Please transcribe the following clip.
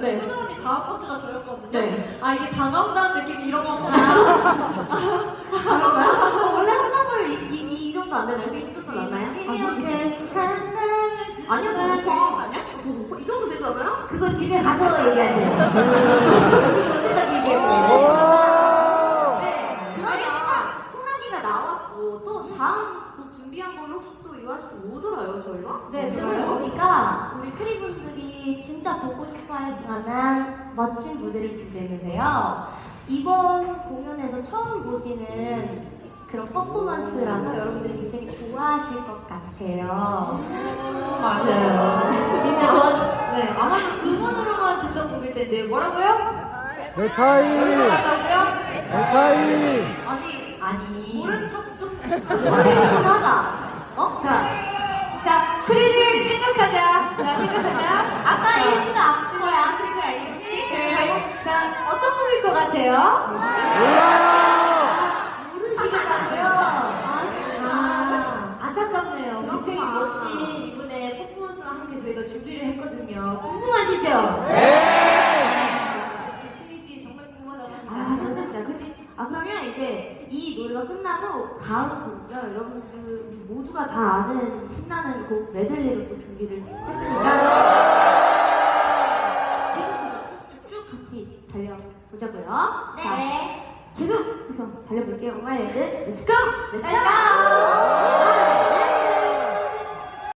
네. 소정 언니 다음 파트가 저였거든요. 네. 아 이게 다가온다는 느낌이 이런 거구나. 그런가요? 어, 원래 한나물 이, 이, 이 정도 안 되나요? 생일 수도 났나요? 이렇게 산남을 아니요, 더더 높아. 아니야? 더 높아? 이 정도 되지 않아요? 그거 집에 가서 얘기하세요. 여기서 언제까지 얘기해요? 네. 그러면 소나기가 또 다음 곡 준비한 거 혹시 또 유아 씨 뭐더라요 저희가? 네, 그래서 저희가 우리 크리분들이 진짜 보고 싶어 할 만한 멋진 무대를 준비했는데요. 이번 공연에서 처음 보시는 그런 퍼포먼스라서 여러분들이 굉장히 좋아하실 것 같아요. 맞아요. 니네 도와줘. 네, 아마도 음원으로만 듣던 곡일 텐데 뭐라고요? 백하이! 어디로 갔다고요? 백하이! 아니 아니. 모른 척좀 좀 하자. 어? 자, 자, 크리를 생각하자. 자, 생각하자. 아까 자. 1분 앞 거야. 크리를 알겠지? 자, 어떤 곡일 것 같아요? 몰라요! 모르시겠다고요? 아, 안타깝네요. 굉장히. 멋진 이번에 퍼포먼스와 함께 저희가 준비를 했거든요. 궁금하시죠? 네! 역시 승희 씨 정말 궁금하다고 아 합니다. 그렇습니다. 근데 아 이 노래가 끝나고 다음 곡은요 여러분들 우리 모두가 다 아는 신나는 곡 메들리로 또 준비를 했으니까 계속해서 쭉쭉쭉 같이 달려보자고요. 자, 네. 계속해서 달려볼게요. 오마이랜드 렛츠고! 렛츠고!